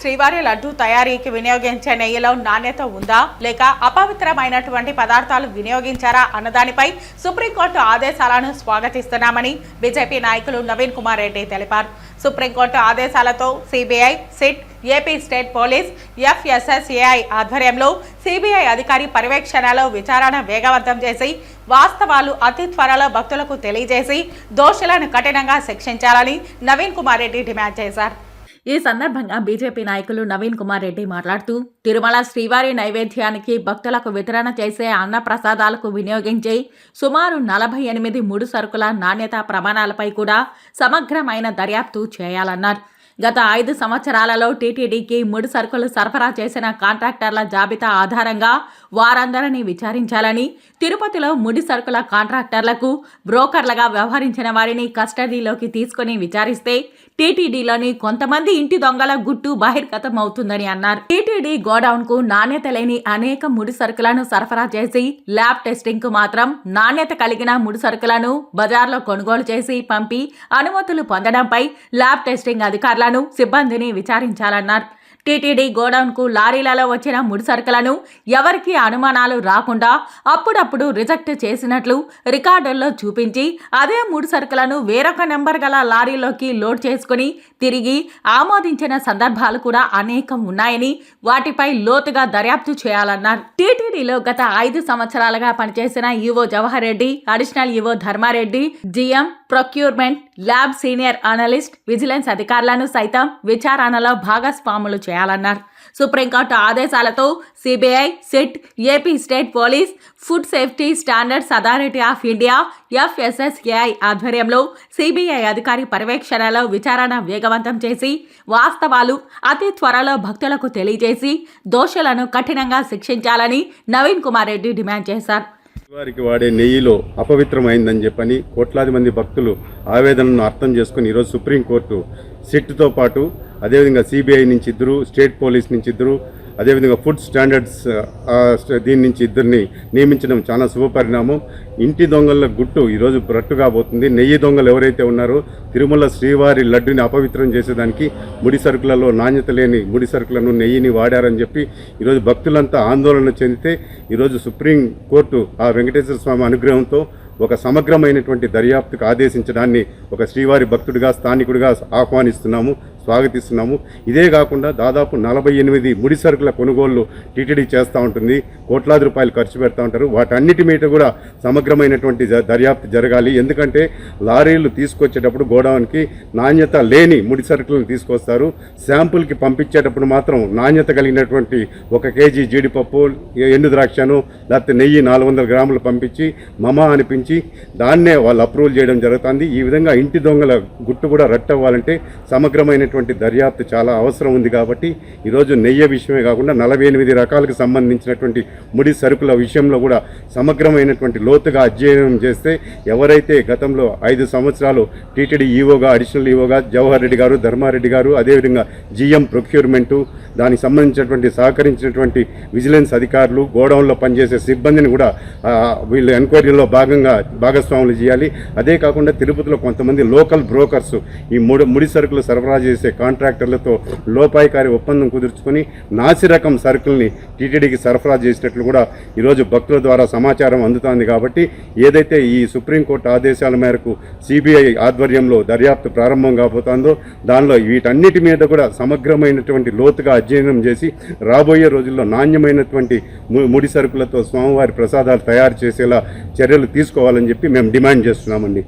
శ్రీవారి లడ్డు తయారీకి వినియోగించే నెయ్యిలో నాణ్యత ఉందా? లేక అపవిత్రమైనటువంటి పదార్థాలు వినియోగించారా అన్నదానిపై సుప్రీంకోర్టు ఆదేశాలను స్వాగతిస్తున్నామని బీజేపీ నాయకులు నవీన్ కుమార్ రెడ్డి తెలిపారు. సుప్రీంకోర్టు ఆదేశాలతో CBI SIT AP state police FSSAI ఆధ్వర్యంలో సిబిఐ అధికారి పర్యవేక్షణలో విచారణ వేగవంతం చేసి వాస్తవాలు అతి త్వరలో భక్తులకు తెలియజేసి దోషులను కఠినంగా శిక్షించాలని నవీన్ కుమార్ రెడ్డి డిమాండ్ చేశారు. ఈ సందర్భంగా బీజేపీ నాయకులు నవీన్ కుమార్ రెడ్డి మాట్లాడుతూ తిరుమల శ్రీవారి నైవేద్యానికి భక్తులకు వితరణ చేసే అన్న ప్రసాదాలకు వినియోగించే సుమారు నలభై ఎనిమిది ముడి సరుకుల నాణ్యత ప్రమాణాలపై కూడా సమగ్రమైన దర్యాప్తు చేయాలన్నారు. గత ఐదు సంవత్సరాలలో టీటీడీకి ముడి సరుకులు సరఫరా చేసిన కాంట్రాక్టర్ల జాబితా ఆధారంగా వారందరినీ విచారించాలని తిరుపతిలో ముడి సరుకుల కాంట్రాక్టర్లకు బ్రోకర్లుగా వ్యవహరించిన వారిని కస్టడీలోకి తీసుకుని విచారిస్తే టీటీడీలోని కొంతమంది ఇంటి దొంగల గుట్టు బహిర్గతం అవుతుందని అన్నారు. టీటీడీ గోడౌన్కు నాణ్యత లేని అనేక ముడి సరుకులను సరఫరా చేసి ల్యాబ్ టెస్టింగ్కు మాత్రం నాణ్యత కలిగిన ముడి సరుకులను బజార్లో కొనుగోలు చేసి పంపి అనుమతులు పొందడంపై ల్యాబ్ టెస్టింగ్ అధికారులను సిబ్బందిని విచారించాలన్నారు. టీటీడీ గోడౌన్కు లారీలలో వచ్చిన ముడి సరుకులను అనుమానాలు రాకుండా అప్పుడప్పుడు రిజెక్ట్ చేసినట్లు రికార్డుల్లో చూపించి అదే ముడి సరుకులను వేరొక నెంబర్ గల లారీలోకి లోడ్ చేసుకుని తిరిగి ఆమోదించిన సందర్భాలు కూడా అనేకం ఉన్నాయని వాటిపై లోతుగా దర్యాప్తు చేయాలన్నారు. టీటీడీలో గత ఐదు సంవత్సరాలుగా పనిచేసిన EO Jawahar Reddy additional EO Dharmareddy GM procurement lab senior analyst vigilance అధికారులను సైతం విచారణలో భాగస్వాములు చేయాలన్నారు. సుప్రీంకోర్టు ఆదేశాలతో CBI SIT AP state police food safety standards authority of India FSSAI ఆధ్వర్యంలో సిబిఐ అధికారి పర్యవేక్షణలో విచారణ వేగవంతం చేసి వాస్తవాలు అతి త్వరలో భక్తులకు తెలియజేసి దోషులను కఠినంగా శిక్షించాలని నవీన్ కుమార్ రెడ్డి డిమాండ్ చేశారు. వారికి వాడే నెయ్యిలో అపవిత్రమైందని చెప్పని కోట్లాది మంది భక్తులు ఆవేదనను అర్థం చేసుకుని ఈరోజు సుప్రీంకోర్టు సిట్తో పాటు అదేవిధంగా సిబిఐ నుంచి ఇద్దరు స్టేట్ పోలీస్ నుంచి ఇద్దరు అదేవిధంగా ఫుడ్ స్టాండర్డ్స్ దీని నుంచి ఇద్దరిని నియమించడం చాలా శుభపరిణామం ఇంటి దొంగల గుట్టు ఈరోజు రట్టుగా పోతుంది నెయ్యి దొంగలు ఎవరైతే ఉన్నారో తిరుమల శ్రీవారి లడ్డుని అపవిత్రం చేసేదానికి ముడి సరుకులలో నాణ్యత లేని ముడి సరుకులను నెయ్యిని వాడారని చెప్పి ఈరోజు భక్తులంతా ఆందోళన చెందితే ఈరోజు సుప్రీం కోర్టు ఆ వెంకటేశ్వర స్వామి అనుగ్రహంతో ఒక సమగ్రమైనటువంటి దర్యాప్తుకు ఆదేశించడాన్ని ఒక శ్రీవారి భక్తుడిగా స్థానికుడిగా ఆహ్వానిస్తున్నాము. స్వాగతిస్తున్నాము. ఇదే కాకుండా దాదాపు నలభై ఎనిమిది ముడి సరుకుల కొనుగోళ్ళు టీటీడీ చేస్తూ ఉంటుంది. కోట్లాది రూపాయలు ఖర్చు పెడతా ఉంటారు. వాటన్నిటి మీద కూడా సమగ్రమైనటువంటి దర్యాప్తు జరగాలి. ఎందుకంటే లారీలు తీసుకొచ్చేటప్పుడు గోడౌన్కి నాణ్యత లేని ముడి సరుకులను తీసుకొస్తారు. శాంపుల్కి పంపించేటప్పుడు మాత్రం నాణ్యత కలిగినటువంటి ఒక కేజీ జీడిపప్పు ఎండు ద్రాక్షను లేకపోతే నెయ్యి నాలుగు వందల గ్రాములు పంపించి మమ అనిపించి దాన్నే వాళ్ళు అప్రూవల్ చేయడం జరుగుతుంది. ఈ విధంగా ఇంటి దొంగల గుట్టు కూడా రట్టవ్వాలంటే సమగ్రమైనటువంటి దర్యాప్తు చాలా అవసరం ఉంది కాబట్టి ఈరోజు నెయ్యి విషయమే కాకుండా నలభై ఎనిమిది రకాలకు సంబంధించినటువంటి ముడి సరుకుల విషయంలో కూడా సమగ్రమైనటువంటి లోతుగా అధ్యయనం చేస్తే ఎవరైతే గతంలో ఐదు సంవత్సరాలు టీటీడీ ఈవోగా అడిషనల్ ఈవోగా జవహర్ రెడ్డి గారు ధర్మారెడ్డి గారు అదేవిధంగా జిఎం ప్రొక్యూర్మెంటు దానికి సంబంధించినటువంటి సహకరించినటువంటి విజిలెన్స్ అధికారులు గోడౌన్లో పనిచేసే సిబ్బందిని కూడా వీళ్ళు ఎంక్వైరీలో భాగంగా భాగస్వాములు చేయాలి. అదే కాకుండా తిరుపతిలో కొంతమంది లోకల్ బ్రోకర్స్ ఈ ముడి ముడి సరుకులు సరఫరా చేసే కాంట్రాక్టర్లతో లోపాయికారి ఒప్పందం కుదుర్చుకొని నాసి రకం సరుకుల్ని టీటీడీకి సరఫరా చేసినట్లు కూడా ఈరోజు భక్తుల ద్వారా సమాచారం అందుతోంది కాబట్టి ఏదైతే ఈ సుప్రీంకోర్టు ఆదేశాల మేరకు సిబిఐ ఆధ్వర్యంలో దర్యాప్తు ప్రారంభం కాబోతోందో దానిలో వీటన్నిటి మీద కూడా సమగ్రమైనటువంటి లోతుగా అధ్యయనం చేసి రాబోయే రోజుల్లో నాణ్యమైనటువంటి ముడి సరుకులతో స్వామివారి ప్రసాదాలు తయారు చేసేలా చర్యలు తీసుకోవాలని చెప్పి మేము డిమాండ్ చేస్తున్నామండి.